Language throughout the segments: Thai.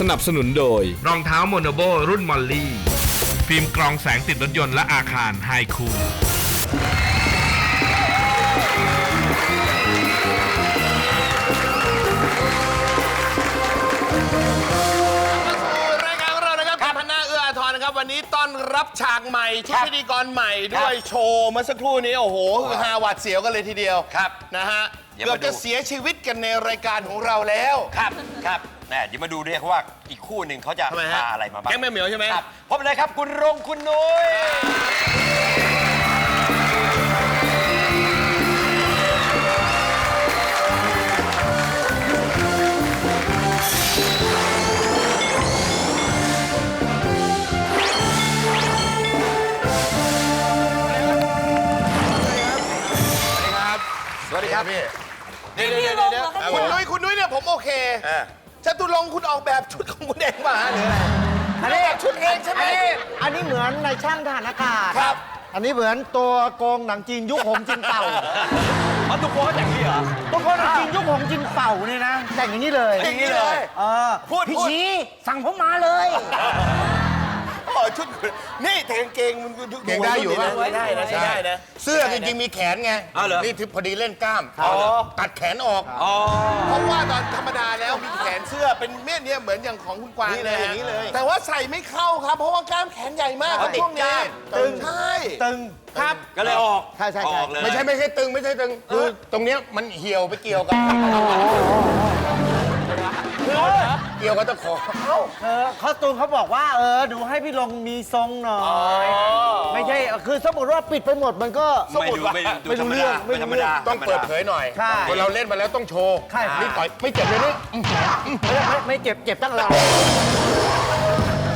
สนับสนุนโดย รองเท้าโมโนโบรุ่นมอลลี่ ฟิล์มกรองแสงติดรถยนต์และอาคารไฮคูรายการของเรานะครับกับพนาเอื้ออาทรนะครับ วันนี้ต้อนรับฉากใหม่ชุดพิธีกรใหม่ด้วยโชว์เมื่อสักครู่นี้โอ้โหคือฮาหวาดเสียวกันเลยทีเดียวครับนะฮะเดี๋ยวเกือมาบดู จะเสียชีวิตกันในรายการของเราแล้ว ครับ ครับ แน่เดี๋ยวมาดูด้วยว่าอีกคู่หนึ่งเขาจะทำไมฮะพาอะไรมาบ้างแก๊งแม่เหมียวใช่ไหม ครับพบเลยครับคุณรงคุณนุ้ยสวัสดีครับพี่เดี๋ยวเดี๋ยวเดี๋ยวคุณนุ้ยคุณนุ้ยเนี่ยผมโอเค จตุรงค์คุณออกแบบชุดของคุณเองมาหรืออะไรอันนี้ ชุดเองใช่ไหมอันนี้อันนี้เหมือนในช่างทหารอากาศครับ อันนี้เหมือนตัวโกงหนังจีนยุคหงจินเป่าเอาทุกคนอย่างนี้เหรอ ตัวโกงหนังจีนยุคหงจินเป่าเนี่ยนะ แต่งอย่างนี้เลยอย่างนี้เลย เออพูดพี่พูด ชีสั่งผมมาเลย อ๋อชุดนี่แต่กางเกงมันดูเกงได้อยู่นะปะใช้ได้นะใช้ได้นะ เสื้อจริงๆมีแขนไงอ้าวเหรอ นี่ที่พอดีเล่นกล้ามอ๋อตัดแขนออก อ๋อ เพราะว่าตอนธรรมดาแล้วมีแขนเสื้อเป็นเม็ดเนี่ยเหมือนอย่างของคุณกวางนี่เลยอย่างนี้เลย แต่ว่าใส่ไม่เข้าครับ เพราะว่ากล้ามแขนใหญ่มากครับติดช่วงนี้กล้าม ตึงใช่ตึงครับก็เลยออกใช่ใช่ใช่ออกเลยไม่ใช่ไม่ใช่ตึงไม่ใช่ตึงคือตรงเนี้ยมันเหี่ยวไปเกี่ยวกับเกี่ยวกับตะขอ เออคอสตูมเขาบอกว่า เออ ดูให้พี่ลงมีทรงหน่อยไม่ใช่ คือสมมติว่าปิดไปหมดมันก็ ไม่ดูไม่ดูไม่รู้เรื่องไม่ไม่รู้ธรรมเรื่ดาองต้องเปิดเผยหน่อยใช่คนเราเล่นมาแล้วต้องโชว์ใช่ครับนี่ต่อยไม่เจ็บเลยนี่ไม่ไม่ไม่เจ็บเจ็บตั้งแต่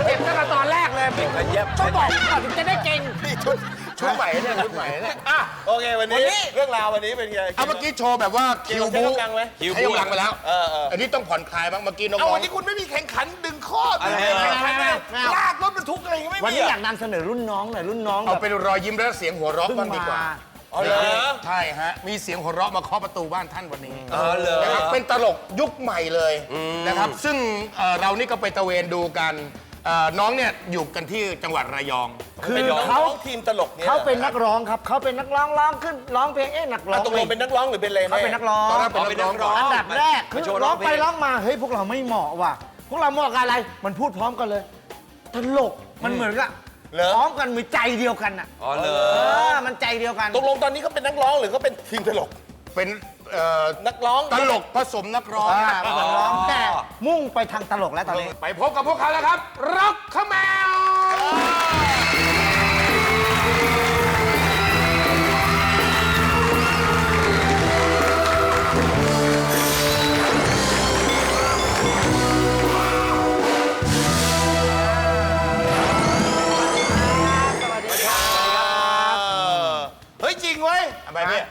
เจ็บตั้งแต่ตอนแรกเลย เป็นเย็บต้องบอกก่อนถึงจะได้เก่ง นี่ชุด ชุดใหม่เนี่ยชุดใหม่เนี่ยอะโอเควันนี้ เรื่องราววันนี้เป็นไงเอาเมื่อกี้โชว์แบบว่าเกี่คิยววกับใช้บูกำลังไหมคิวใช้บูกำลังไปแล้วเออเอออันนี้ต้องผ่อนคลายบ้างเมื่อกี้น้เอาองวันนี้คุณไม่มีแข่งขันดึงข้ออะไรดึงแข่งขันไม่นะไม่ไม่ลากรถบรรทุกอะไรอย่างงี้ไม่วันมีนี้ออะยากนำเสนอรุ่นน้องหน่อยรุ่นน้องๆเอาแบบเป็นรอยยิ้มและเสียงหัวเราะเพิ่งบ้างดีกว่ามาอ๋อเหรอใช่ฮะ มีเสียงหัวเราะมาเคาะประตูบ้านท่านวันนี้อ๋อเหรอนะครับเป็นตลกยุคใหม่เลยนะครับ ซึ่งเอ่อเรานี่ก็ไปตระเวนดูกันเอ่อน้องเนี่ยอยู่กันที่จังหวัดระยอง คือเป็นน้เขาองทีมตลกเนี่ยเขาเป็นนักร้องครับเขาเป็นนักร้องร้องขึ้นร้องเพลงเอ๊ะนักร้ออะงตกลงเป็นนักร้องหรือเป็นอะไรเขาเป็นนักร้องตอนแรกเป็นนักร้องก่อนอันดับแรกคือมาโชว์ร้ร้อองงเพลง ไปร้องมาเฮ้ยพวกเราไม่เหมาะว่ะพวกเราเหมาะกับอะไร มันพูดพร้อมกันเลยตลกมันเหมือนกับพร้อมกันมือใจเดียวกันอะอ๋อเหรเอออมันใจเดียวกัน ตกลงตอนนี้เขาเป็นนักร้องหรือเขาเป็นทีมตลก เป็น เอ่อนักร้องตลกผสมนักร้องอ่าเป็นนักร้องแต่มุ่งไปทางตลกแล้วตอนนี้ ไปพบกับพวกเขาแล้วครับร็อกขมว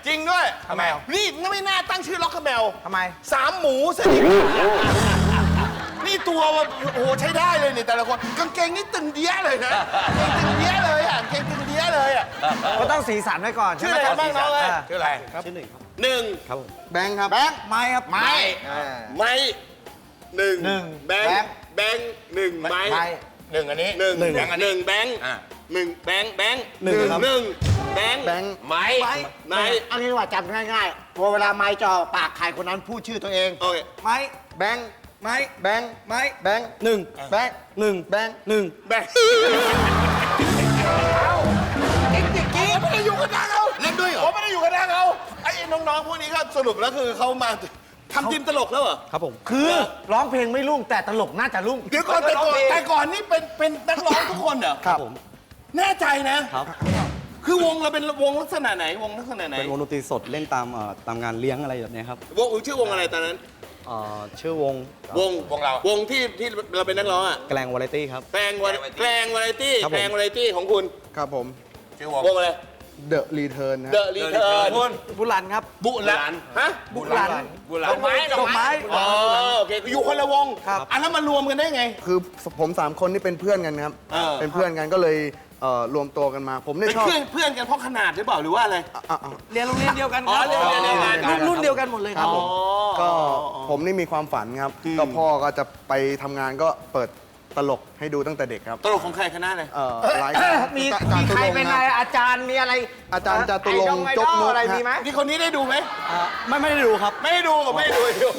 จริงด้วยทำไม นี่ไม่น่าตั้งชื่อล็อกคาเมลทำไม สามหมูซะดินี่ตัวว่าโอ้โหใช้ได้เลยนี่แต่ละคนกางเกงนี่ตึงเดี้ยเลยนะกางเกงตึงเดี้ยเลยอะกางเกงตึงเดี้ยเลยอะ ก็ต้องสีสันไว้ก่อนชื่ออะไรกันบ้างน้องเอ้ยชื่ออะไรหนึ่งแบงค์ครับแบงค์ไม้ครับไม้ไม้หนึ่งหนึ่งแบงแบค์งค์แบงค์หนึ่งไม้ไม้หนึ่งอันนี้หนึ่งแบงค์อันหนี้นึ่งแบงค์อะหนึ่งแบงค์แบงค์หนึ่งครับหนึ่ง แบงค์แบงค์ไม้ไม้อันนี้ว่าจำง่ายๆพอเวลาไม้จ่อปากใครคนนั้นพูดชื่อตัวเองโอเคไม้แบงค์ไม้แบงค์ไม้แบงค์หนึ่งแบงค์หนึ่งแบงค์หนึ่งแบงค์จริงจริงๆผมไม่ได้อยู่กับนางเขาเล่นด้วยเหรอผมไม่ได้อยู่กับนางเขาไอ้น้องๆพวกนี้ก็สรุปแล้วคือเขามาทำทีมตลกแล้วเหรอครับผมคือร้องเพลงไม่รุ่งแต่ตลกน่าจะรุ่งเดี๋ยวก่อนแต่ก่อนแต่ก่อนนี่เป็นเป็นนักร้องทุกคนเหรอครับผมแน่ใจนะครับ คือวงเราเป็นวงลักษณะไหนวงลักษณะไหนเป็นวงดนตรีสดเล่นตามเอ่อตามงานเลี้ยงอะไรแบบเนี้ยครับวงชื่อวงอะไรตอนนั้น เอ่อชื่อวงวงวงเรา วงที่ที่เราเป็นนักร้องอะแกลงวาไรตี้ครับ แกลงวันแกลงวาไรตี้ครับผม แกลงวาไรตี้ของคุณครับผม ชื่อวงวงอะไร The Return เดอะรีเทิร์นบุรันครับบุรันฮะบุรันดอกไม้ดอกไม้ อ๋อโอเคอยู่คนละวงครับ อันนั้นมารวมกันได้ไง คือผมสามคนนี่เป็นเพื่อนกันครับ เออ เป็นเพื่อนกันก็เลยเอ่อรวมตัวกันมา ผมเนี่ยเป็นชอบเพื่อนเพื่อนกันเพราะขนาดหรือเปล่าหรือว่าอะไร อะอะเรียนโรงเรียนเดียวกันอ๋อเรียนโรงเรียนเดียวกัน รุ่นรุ่นเดียวกันหมดเลยครับผม ก็อ๋อผมนี่มีความฝันครับ ก็พ่อก็จะไปทำงานก็เปิด ตลกให้ดูตั้งแต่เด็กครับตลกของใครคณะเลย เอ่อหลายมีจามีตุใครงค์เป็นคอะไรบอาจารย์มีอะไรอาจารย์จตุรงค์ไอจดกอลมกอะไรฮะมีไหมนี่คนนี้ได้ดูไหมไม่ไม่ได้ดูครับ ไม่ได้ดูกับไม่ได้ดูไม่ได้ดู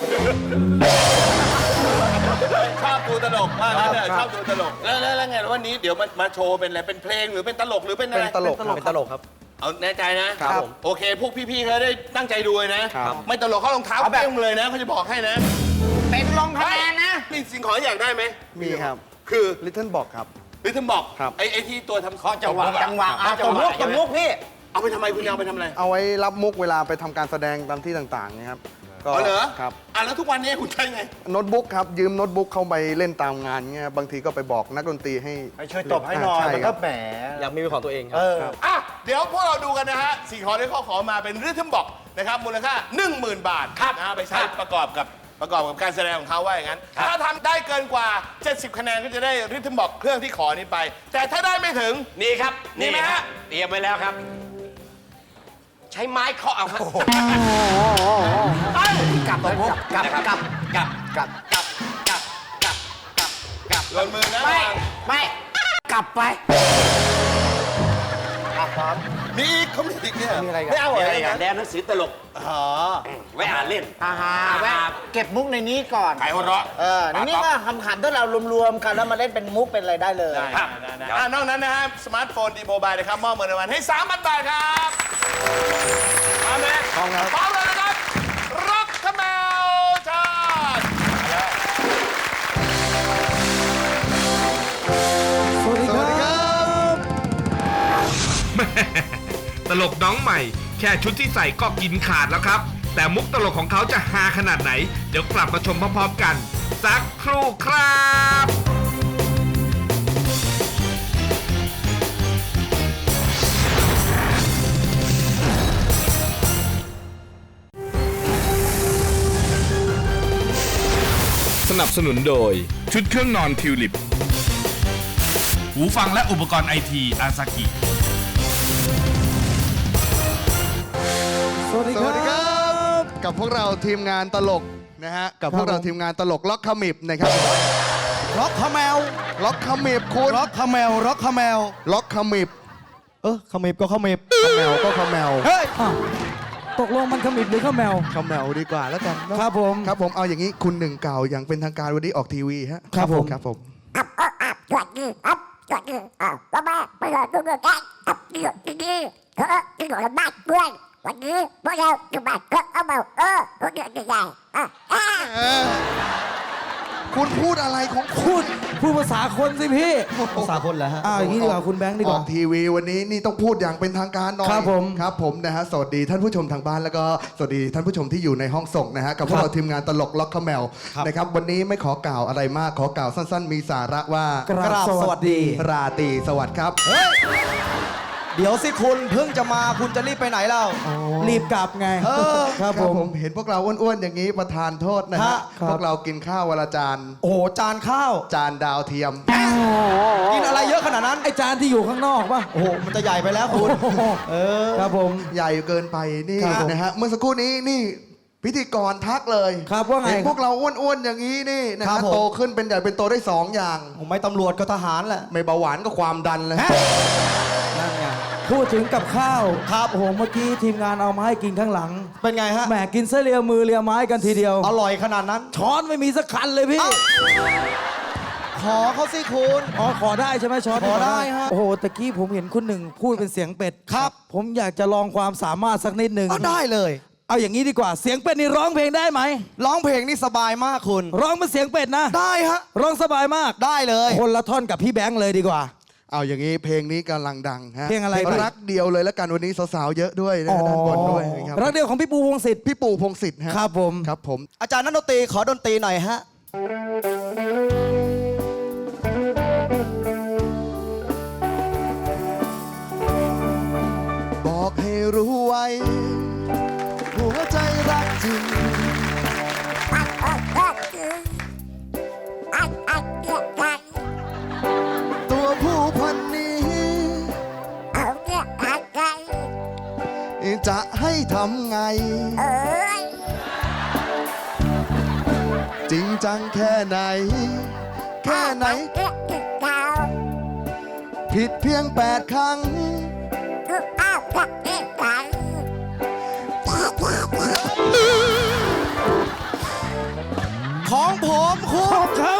ชอบดูตลกมากนะชอบดูตลกแล้วแล้วแล้วไงแล้ววันนี้เดี๋ยวมามาโชว์เป็นอะไรเป็นเพลงหรือเป็นตลกหรือเป็นอะไรเป็นตลกครับเป็นตลกครับ เอาแน่ใจนะครับโอเค พวกพี่ๆเขาได้ตั้งใจดูเลยนะครับ ไม่ตลกเขารองเท้าเอาแบบ เป้งเลยนะเขาจะบอกให้นะ เป็นลงคะแนนนะนี่สิ่งของที่อยากได้ไหมมีครับ คือ Little Box ครับ ลิทึมบอกครับ ไอ้ไอ้ที่ตัวทำเคาะจังหวะตบจังหวะอ่อะตบมุกตบมุกพี่ เอาไปทำไมคุณเอาไปทำอะไรเอาไว้รับมุกเวลาไปทำการแสดงตามที่ต่างๆนะครับก็อ๋อเหรอครับอะแล้วทุกวันนี้คุณใช้ไง โน้ตบุ๊กครับ ยืมโน้ตบุ๊กเข้าไปเล่นตามงานเงี้ยบางทีก็ไปบอกนักดนตรีให้ไปช่วยตบให้หน่อยใช่มันคก็รับ แหมอยากมีเป็นของตัวเองครัเอบออะ เดี๋ยวพวกเราดูกันนะฮะสี่ข้อที่ข้อขอมาเป็นริทึมบอกนะครับมูลค่า 10,000 บาทครับนะฮะไปใช้ประกอบกับ ประกอบกับการแสดงของเขาว่าอย่างนั้น ถ้าทำได้เกินกว่า 70 คะแนนก็จะได้ริทึมบอกเครื่องที่ขอนี้ไป แต่ถ้าได้ไม่ถึง นี่ครับนี่ไหมฮะ เตรียมไว้แล้วครับ ใช้ไม้เคาะเอาครับกลับตบมุกกลับนะครับกลับกลับกลับกลับกลับกลับกลับกลับโยนมือนะไม่ ไม่ กลับไปมี อีกเขามีอีกเนี่ยมีอะไรกัน ไม่เอาเหรเดี๋ยวออะไรกันนะแดนหนังสือตลกอ๋อไว้อ่านเล่นอ่าฮะแวะเก็บมุกในนี้ก่อนขายหัวเราะเออในนี้ก็คำขันถ้าเรารวมๆกันแล้วมาเล่นเป็นมุกเป็นอะไรได้เลยได้ครับได้ได้อะนอกนั้นนะฮะสมาร์ทโฟนดีโมบายนะครับมอบเงินรางวัลให้3,000บาทครับพร้อมไหมพร้อมครับพร้อมเลยนะครับร็อกขมวชาติสวัสดีครับ แม่ ตลกน้องใหม่ แค่ชุดที่ใส่ก็กินขาดแล้วครับ แต่มุกตลกของเขาจะฮาขนาดไหน เดี๋ยวกลับมาชมพร้อมๆกัน สักครู่ครับสนับสนุนโดย ชุดเครื่องนอนทิวลิป หูฟังและอุปกรณ์ไอทีอาซากิ สวัสดีครับกับพวกเราทีมงานตลกนะฮะ กับพวกเราทีมงานตลกล็อกขมิบนะครับร็อกขมแมวล็อกขมิบคุณร็อกขมแมวร็อกขมแมวล็อกขมิบเออขมิบก็ขมิบขมแมวก็ขมแมวเฮ้ยตกลงมันขมิบหรือขมแมว ขมแมวดีกว่าแล้วกันเนอะครับผม ครับผมเอาอย่างนี้คุณหนึ่งเก่าอย่างเป็นทางการวันนี้ออกทีวีฮะครับผม ครับผมจอดยือัพจอดยือะว่าแม่ไปเลยดูดูกันอัพยืดยืดเออยืดบ้านเพื่อน วันนี้พวกเราอยู่บ้านก็เอาเบาเออพวกเดือดใหญ่อะอะเออคุณพูดอะไรของพูคุดณพูดภาษาคนสิพี่ภาษาคนเหรอฮะอ้าวอย่างนี้ดีกว่าคุณแบงค์ดีอกว่า อกทีวีวันนี้นี่ต้องพูดอย่างเป็นทางการหน่อยครับผมครับผมนะฮะสวัสดีท่านผู้ชมทางบ้านแล้วก็สวัสดีท่านผู้ชมที่อยู่ในห้องส่งนะฮะกับพวกเราทีมงานตลกล็อกขมแมวครับ นะครับวันนี้ไม่ขอกล่าวอะไรมากขอกล่าวสั้น ๆ มีสาระว่ากราบสวัสดี ราตรีสวัสดิ์ครับ เดี๋ยวสิคุณเพิ่งจะมาคุณจะรีบไปไหนเล่า รีบกลับไง เออ ครับผม เห็นพวกเราอ้วนๆอย่างนี้ประทานโทษนะฮะฮะครับ พวกเรากินข้าววันละจาน โอ้โหจานข้าว จานดาวเทียม กินอะไรเยอะขนาดนั้นไอจานที่อยู่ข้างนอกป่ะ โอ้โหมันจะใหญ่ไปแล้วคุณ เออ ครับผม ใหญ่เกินไปนี่ครับผมนะฮะ เมื่อสักครู่นี้นี่พิธีกรทักเลยครับว่าไงเห็นพวกเราอ้วนๆอย่างนี้นี่นะครัฮะบผม โตขึ้นเป็นใหญ่เป็นโตได้สองอย่าง ผมไม่ตำรวจก็ทหารแหละ ไม่เบาหวานก็ความดันเลยฮะนั่นไง พูดถึงกับข้าวครับโอ้โหเมื่อกี้ทีมงานเอามาให้กินข้างหลังเป็นไงฮะแหมกินเสเลียมือเลียไม้กันทีเดียว อร่อยขนาดนั้น ช้อนไม่มีสักคันเลยพี่เอ้าขอเขาสิคุณ อ๋อขอได้ใช่ไหมช้อนขอได้ฮะ โอ้โหตะกี้ผมเห็นคุณหนึ่งพูดเป็นเสียงเป็ดครับ ผมอยากจะลองความสามารถสักนิดหนึ่งก็ได้เลย เอาอย่างนี้ดีกว่าเสียงเป็ดนี่ร้องเพลงได้ไหมร้องเพลงนี่สบายมากคุณ ร้องเป็นเสียงเป็ดนะ ได้ฮะร้องสบายมาก ได้เลย คนละท่อนกับพี่แบงค์เลยดีกว่า เอาอย่างนี้เพลงนี้กำลังดังฮะเพลงอะไรครับรักเดียวเลยแล้วกันวันนี้สาวๆเยอะด้วยนะฮะด้านบนด้วยนะครับรักเดียวของพี่ปูวงศิษฐ์พี่ปู่พงศิษฐ์ฮะครับผม ครับผม อาจารย์นักดนตรีขอดนตรีหน่อยฮะบอ ให้ทำไง เอ้ยจังแค่ไหน แค่ไหนผิดเพียงแปดครั้งของผมคุขณองเขา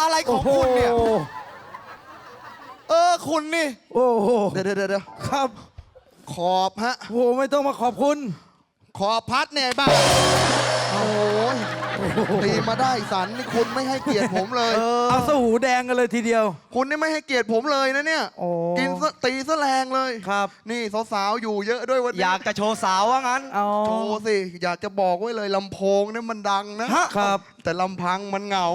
อะไรของคุณเนี่ยโอ้โหเออคุณนี่ โอ้โห เดี๋ยวเดี๋ยวเดี๋ยวครับข อบฮะ โอ้โหไม่ต้องมาขอบคุณ ขอบพัดเนี่ยบ้าโอ้ยตีมาได้สันนี่คุณไม่ให้เกียรติผมเลย เอาสหูแดงกันเลยทีเดียว คุณนี่ไม่ให้เกียรติผมเลยนะเนี่ย โอ้ กินซะตีซะแรงเลย ครับ นี่สาวๆอยู่เยอะด้วยวันนี้อยากจะโชว์สาวว่างั้น เอา โชว์สิ อยากจะบอกไว้เลยลำโพงเนี่ยมันดังนะครับ แต่ลำพังมันเหงา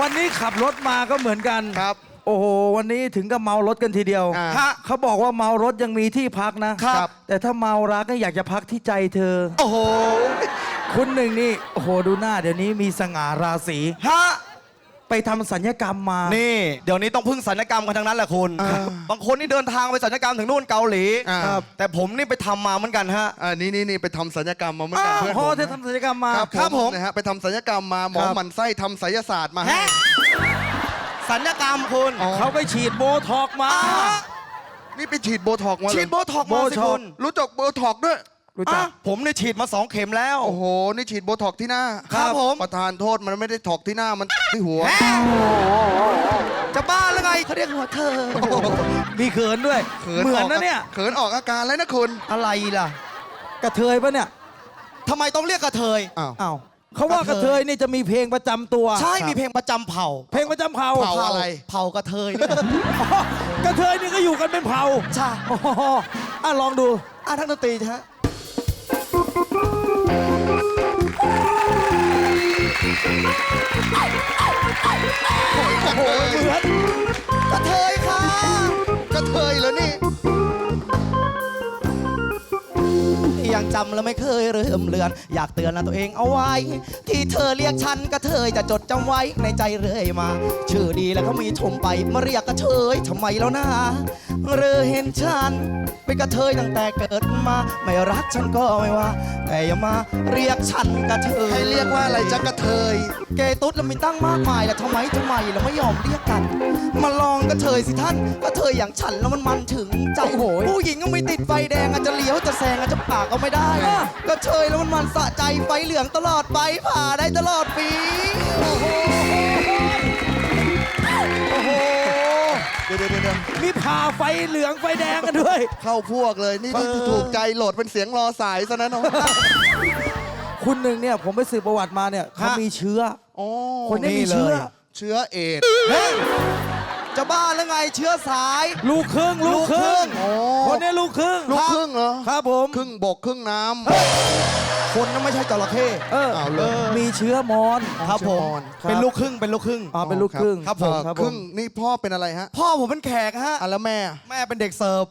วันนี้ขับรถมาก็เหมือนกัน ครับโอ้โห วันนี้ถึงกับเมารถกันทีเดียวอ่าฮะเขาบอกว่าเมารถยังมีที่พักนะครับ แต่ถ้าเมารักก็อยากจะพักที่ใจเธอ โอ้โหคุณหนึ่งนี่โอ้โหดูหน้า เดี๋ยวนี้มีสง่าราศีฮะไปทำสัญญกรรมมานี่ เดี๋ยวนี้ต้องพึ่งสัญญกรรมกันทั้งนั้นแหละคุณ อ่าบางคนนี่เดินทางไปสัญญกรรมถึงนู่นเกาหลีอ่า ครับแต่ผมนี่ไปทำมาเหมือนกันฮะ อ่านี่นี่นี่ไปทำศัลยกรรมมาเหมือนกันอ้าวเพื่อนพผอมเธอทำสัญญกรรมมาครับครับผมนะฮะไปทำศัลยกรรมมาหมอครับ หมันไส้ทำไสยศาสตร์มาให้ ฮะ สัญญกรรมคุณอ๋อ เขาไปฉีดโบท็อกซ์มา นี่ไปฉีดโบท็อกซ์มาเหรอฉีดโบท็อกซ์มาโบสิท็อกซ์คุณรู้จักโบท็อกซ์ด้วย รู้จัก อะผมเนี่ยฉีดมาสองเข็มแล้ว โอ้โห นี่ฉีดโบท็อกซ์ที่หน้าครับผม ประธานโทษมันไม่ได้ถอกที่หน้ามัน ที่หัวจะบ้าหรือไงเขาเรียกหัวเธอ มีเขินด้วยเขินเหมือนกนะเนี่ย เขินออกอาการแล้วนะคุณ อะไรล่ะ กระเทยปะเนี่ยทำไมต้องเรียกกระเทยอ้าวอ้าว เขาว่ากกระระเทเทยยนี่จะมีเพลงประจำตัว ใช่มีเพลงประจำเผ่า เพลงประจำเผ่าเผ่าอะไร เผ่ากระเทยเนี่ยอ๋อกระเทยนี่ก็อยู่กันเป็นเผ่าใช่โอ้โหอะลองดู อะทั้งดนตรีฮะกระเทยเหมือน จำแล้วไม่เคยเริ่มเลือน อยากเตือนนะตัวเองเอาไว้ ที่เธอเรียกฉันก็เธอจะจดจำไว้ในใจเรื่อยมา ชื่อดีแล้วเขามีชมไปมาเรียกกระเฉยทำไมแล้วนะเรือเห็นฉัน เป็นกระเทยตั้งแต่เกิดมา ไม่รักฉันก็ไม่ว่า แต่อย่ามาเรียกฉันกระเทยให้เรียกว่าอะไรจ๊ะกระเทย เกย์ตุ๊ดแล้วมีตั้งมากมายแล้วทำไมทำไมเราไม่ยอมเรียกกัน มาลองกระเทยสิท่านกระเทยอย่างฉันแล้วมันมันถึงใจโอ้โหผู้หญิงก็ไม่ติดไฟแดงอาจจะเลี้ยวจะแซงอาจจะปากก็ไม่ได้ กระเทยแล้วมันมันสะใจไฟเหลืองตลอดไปผ่าได้ตลอดปีโอ้โห ดี๋ยวเดี๋ยวเดี๋ยวมีผ่าไฟเหลืองไฟแดงกันด้วย เข้าพวกเลยนี่ที่ถูกใจโหลดเป็นเสียงรอสายซะนะน้อง คุณหนึ่งเนี่ยผมไปสืบประวัติมาเนี่ยเขามีเชื้อโอ้คนนี้มีเชื้อ เชื้อเอดส์เฮ้ยจะบ้าหรือไงเชื้อสาย ลูกครึ่งลูกครึ่งโอ้คนนี้ลูกครึ่งลูกครึ่งเหรอ ครับผม ครึ่งบกครึ่งน้ คนนั้นไม่ใช่จระเข้เออเอาเลย มีเชื้อมอนครับผม ครับ เป็นลูกครึ่ง เป็นลูกครึ่ง อ๋อเป็นลูกครึ่งครับผมเอ่อครับคผรึ่มงนี่พ่อเป็นอะไรฮะพ่อผมเป็นแขกฮะ อะแล้วแม่แม่เป็นเด็กเสิร์ฟ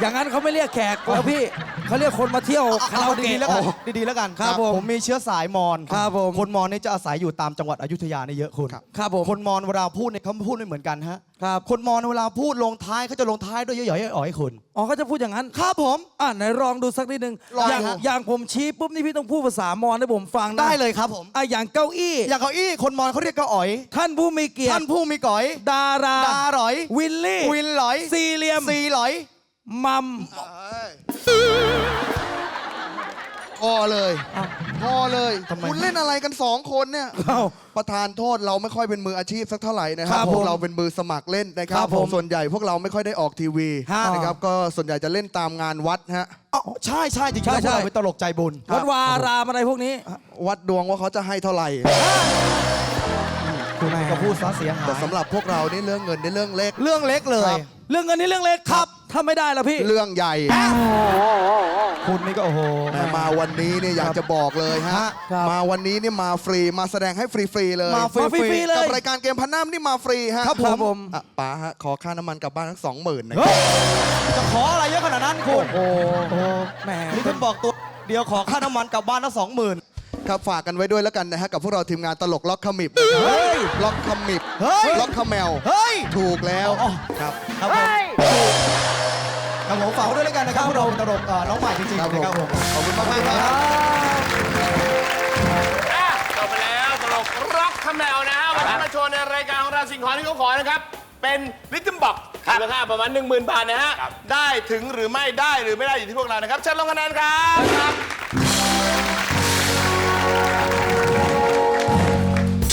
อย่างนั้นเขาไม่เรียกแขกแล้วพี่เขาเรียกคนมาเที่ยวคาราเอาโอเกะดีๆแล้วกันดีๆแล้วกันครับผมผมมีเชื้อสายมอญครับผม คนมอญเนี่ยจะอาศัยอยู่ตามจังหวัดอยุธยาเนี่ยเยอะคุณครับผม คนมอญเวลาพูดเนี่ยเขาพูดไม่เหมือนกันฮะ ครับคนมอญเวลาพูดลงท้ายเขาจะลงท้ายด้วยย่อยๆอ่อยๆคุณอ๋อเขาจะพูดอย่างนั้น ครับผม อ่าไหนลองดูสักนิดนึงลองอย่างฮะ อย่างผมชี้ปุ๊บนี่พี่ต้องพูดภาษามอญให้ผมฟังนะได้เลยครับผม อะอย่างเก้าอี้ อย่างเก้าอี้คนมอญเขาเรียกเก้าอ๋อยท่านผู้มีเกียรท่านติผู้มีก๋อยดารา ดาหรอย วิลลี่วินหลอยสี่เหลี่ยมซีหลอยมัม พอเลยพอเลยทำไมคุณเล่นอะไรกันสองคนเนี่ยเอ้าประธานโทษเราไม่ค่อยเป็นมืออาชีพสักเท่าไหร่นะคครัรับบพวผกมเราเป็นมือสมัครเล่นนะคครัรับบผมส่วนใหญ่พวกเราไม่ค่อยได้ออกทีวีฮะนะครับก็ส่วนใหญ่จะเล่นตามงานวัดฮะอ๋อใช่ใช่จริงๆใช่แล้วพวกใช่เราเป็นตลกใจบุญวัดวาอารามอะไรพวกนี้ วัดดวงว่าเขาจะให้เท่าไหร่คุณก็พูดซะเสียหาแต่ยสำหรับพวกเรานี่เรื่องเงินนี่เรื่องเล็ก เรื่องเล็กเลยครับเรื่องเงินนี่เรื่องเล็กครับ ถ้าไม่ได้ละพี่เรื่องใหญ่คุณนี่ก็โอ้โหแม่มาวันนี้เนี่ยอยากจะบอกเลยฮะ ครับมาวันนี้นี่มาฟรีมาแสดงให้ฟรีๆเลยมาฟมาฟรีๆเลยกับรายการเกมพันน้ำนี่มาฟรีฮะครับผม อะป๋าฮะขอค่าน้ำมันกลับบ้านทั้งสองหมื่นนะคเฮ้รับยจะขออะไรเยอะขนาดนั้นคุณโอ้โหแหมนี่คุณบอกตัวเดียวขอค่าน้ำมันกลับบ้านละสองหมื่นครับฝากกันไว้ด้วยแล้วกันนะฮะกับพวกเราทีมงานตลกล็อกขมิบนะครับเฮ้ย ล็อกขมิบเฮ้ย ล็อกขแมว เฮ้ย ถูกแล้วอ๋อ ครับครับผม ครับผมฝากไว้ด้วยแล้วกันนะครับพวกเราตลกเอ่อน้องใหม่จริงๆนะครับผมขอบคุณมากมากๆครับอะจบไปแล้วตลกร็อกขมแมวนะฮะวันนี้มาโชว์ในรายการของเราสิ่งของที่เขาขอนะครับ เป็นลิทึมบ็อกมูลค่าประมาณ 10,000 บาทนะฮะ ได้ถึงหรือไม่ได้หรือไม่ได้อยู่ที่พวกเรานะครับเชิญลงคะแนนครับ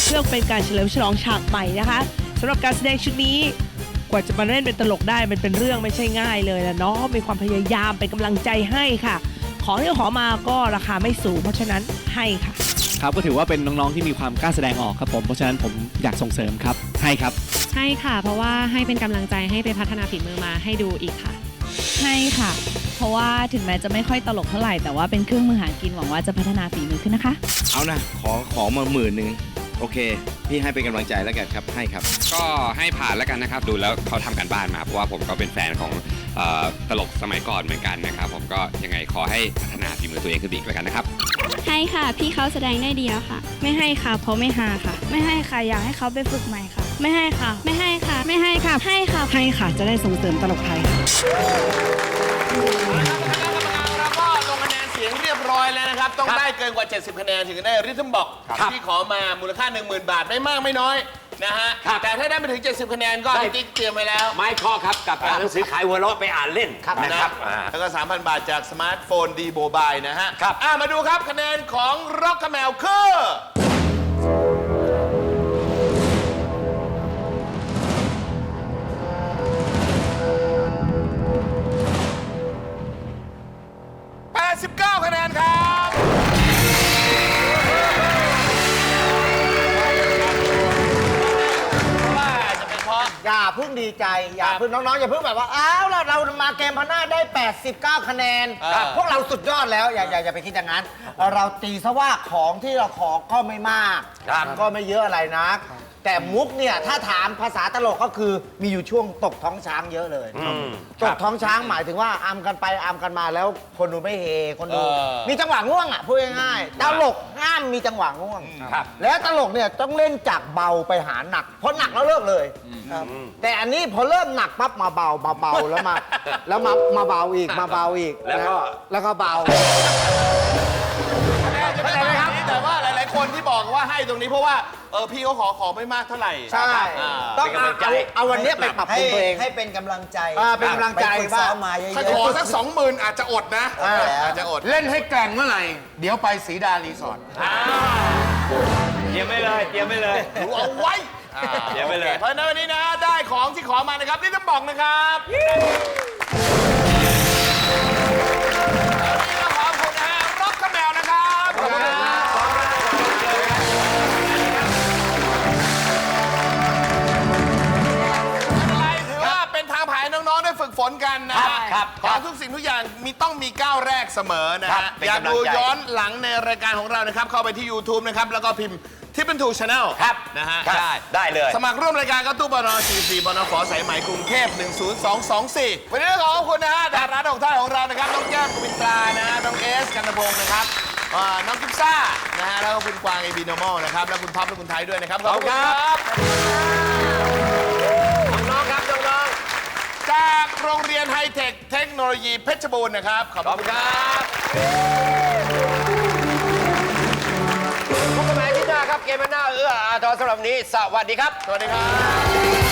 เพื่อเป็นการเฉลิมฉลองฉากใหม่นะคะสำหรับการแสดงชุดนี้ กว่าจะมาเล่นเป็นตลกได้มันเป็นเรื่องไม่ใช่ง่ายเลยนะเนาะมีความพยายามเป็นกำลังใจให้ค่ะ ของที่ขอมาก็ราคาไม่สูง เพราะฉะนั้นให้ค่ะ ครับก็ถือว่าเป็นน้องๆที่มีความกล้าแสดงออกครับผมเพราะฉะนั้นผมอยากส่งเสริมครับให้ครับ ใช่ค่ะ เพราะว่าให้เป็นกำลังใจให้ไปพัฒนาฝีมือมาให้ดูอีกค่ะ ให้ค่ะ เพราะว่าถึงแม้จะไม่ค่อยตลกเท่าไหร่แต่ว่าเป็นเครื่องมือหากินหวังว่าจะพัฒนาฝีมือขึ้นนะคะ เอานะ ขอขอมาหมื่นหนึ่ง โอเค พี่ให้เป็นกำลังใจแล้วกันครับให้ครับ ก็ให้ผ่านแล้วกันนะครับ ดูแล้วเขาทำกันบ้านมา เพราะว่าผมก็เป็นแฟนของเอ่อตลกสมัยก่อนเหมือนกันนะครับ ผมก็ยังไงขอให้พัฒนาฝีมือตัวเองขึ้นอีกแล้วกันนะครับ ให้ค่ะ พี่เขาแสดงได้ดีแล้วค่ะ ไม่ให้ค่ะ เพราะไม่หาค่ะ ไม่ให้ค่ะ อยากให้เขาไปฝึกใหม่ค่ะ ไม่ให้ค่ะ ไม่ให้ค่ะ ไม่ให้ค่ะ ให้ค่ะ ให้ค่ะ จะได้ส่งเสริมตลกไทยแล้ นะครับ ต้องได้เกินกว่า 70 คะแนนถึงจะได้ริทึมบ็อกที่ขอมามูลค่า 10,000 บาทไม่มากไม่น้อยนะฮะแต่ถ้าได้ไม่ถึง 70 คะแนนก็พี่ติ๊กเตรียมไว้แล้ว ไม้ข้อครับกับหนังสือขายหัวเราะไปอ่านเล่นนะครับแล้วก็ 3,000 บาทจากสมาร์ทโฟนดีโบบายนะฮะครับ อะมาดูครับคะแนนของร็อกคาแมวคือ ดีใจ อย่าเพิ่งน้องๆ อย่าเพิ่งแบบว่า อ้าวเราเรามาเกมพันหน้าได้ 89 คะแนน ครับพวกเราสุดยอดแล้ว อย่าอย่าอย่าไปคิดอย่างนั้น เราตีซะว่าของที่เราขอก็ไม่มากก็ไม่เยอะอะไรนัก แต่มุกเนี่ยถ้าถามภาษาตลกก็คือมีอยู่ช่วงตกท้องช้างเยอะเลย ตกท้องช้างหมายถึงว่าอามกันไปอามกันมาแล้วคนดูไม่เฮคนดู เออมีจังหวะง่วงอะพูดง่ายๆตลกห้ามมีจังหวะง่วง ครับแล้วตลกเนี่ยต้องเล่นจากเบาไปหาหนักเพราะหนักแล้วเลิกเลยครับแต่อันนี้พอเริ่มหนักปั๊บมาเบามาเบาแล้วมา แล้วมามาเบาอีกมาเบาอีกแล้วก็ นะแล้วก็เบาเข้า คนที่บอกว่าให้ตรงนี้เพราะว่าเออพี่เขาขอขอไม่มากเท่าไหร่ใช่อ่าต้องเอาเอาเอาวันเนี้ยไปปรับปรุงตัวเอง ให้เป็นกำลังใจอ่าเป็นกำลังใจไปฝึกว่า ซ้อมมาเยอะถ้าขอสักสองหมื่นอาจจะอดนะ อ่า อาจจะอด เล่นให้แกร่งเมื่อไหร่ เดี๋ยวไปสีดารีสอร์ท เตรียมไม่เลยเตรียมไม่เลย ดูเอาไว้เดี๋ยวไปเลย โอคเพราะฉะนั้นวันนี้นะ ได้ของที่ขอมานะครับ นี่ต้องบอกนะครับวันนี้ต้องขอบคุณนะฮะร็อกกระแมวนะครับขอบคุณครับ ฝึกฝนกันนะฮะครับของทุกสิ่งทุกอย่างมีต้องมีก้าวแรกเสมอนะครัฮะบเป็นอยากกำลังดูใจ ย้อนหลังในรายการของเรานะครับ เข้าไปที่ YouTube นะครับ แล้วก็พิมพ์ทิปเป็นทูชาแนลครับนะฮะได้ ได้เลย สมัครร่วมรายการก็ตู้บน44บนขอสายไหมกรุงเทพ10224 วันนี้ต้องขอขอบคุณนะฮะดาราดอกท่านของเรานะครับน้องแก้มกวินตรานะฮะน้องเอสกันตพงศ์นะครับอ่าน้องกิฟซ่านะฮะแล้วก็คุณกวางเอบีโนมอลนะครับแล้วคุณท็อปและคุณไทยด้วยนะครับ ขอบคุณครับน้อง โรงเรียนไฮเทคเทคโนโลยีเพชรบูรณ์นะครับ ขอบขอบคุคุณณคครับรับพบกันใหม่อาที่หน้าครับ เกมหน้าเอื้ออาทรสำหรับวันนี้ สวัสดีครับ สวัสดีครับ